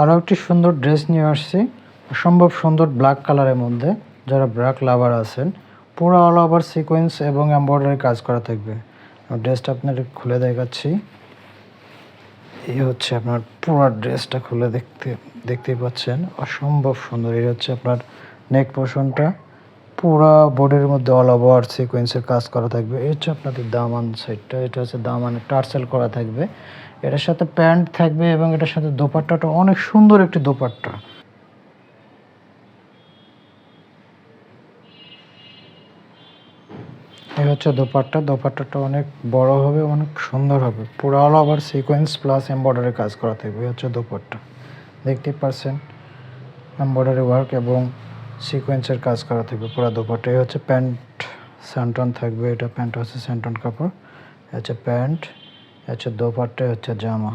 আরও একটি সুন্দর ড্রেস নিয়ে আসছি। অসম্ভব সুন্দর ব্ল্যাক কালারের মধ্যে যারা ব্ল্যাক লাভার আছেন, পুরো অল ওভার সিকোয়েন্স এবং এম্ব্রয়ডারি কাজ করা থাকবে। ড্রেসটা আপনার খুলে দেখাচ্ছি। এই হচ্ছে আপনার পুরো ড্রেসটা খুলে দেখতে, দেখতেই পাচ্ছেন। অসম্ভব সুন্দর। এই হচ্ছে আপনার নেক পোর্শনটা পুরা বডির মধ্যে অল ওভার সিকোয়েন্সের কাজ করা থাকবে। এই হচ্ছে আপনাদের দামান সাইডটা এটা হচ্ছে দামানে টার্সেল করা থাকবে। এটার সাথে প্যান্ট থাকবে এবং এটার সাথে দোপাট্টাটা, অনেক সুন্দর একটি দোপাট্টা। এই হচ্ছে দোপাট্টা। দোপাট্টাটা অনেক বড় হবে, অনেক সুন্দর হবে। পুরো all over sequence plus embroidery কাজ করা থাকবে। এই হচ্ছে দোপাট্টা। দেখতেই পারছেন এমব্রয়ডারি ওয়ার্ক এবং সিকোয়েন্সের কাজ করা থাকবে, পুরা দোপাট্টা। এই হচ্ছে প্যান্ট স্যান্টন থাকবে, এটা প্যান্ট হচ্ছে স্যান্টন কাপড় হচ্ছে প্যান্ট হচ্ছে দোপাট্টা হচ্ছে জামা।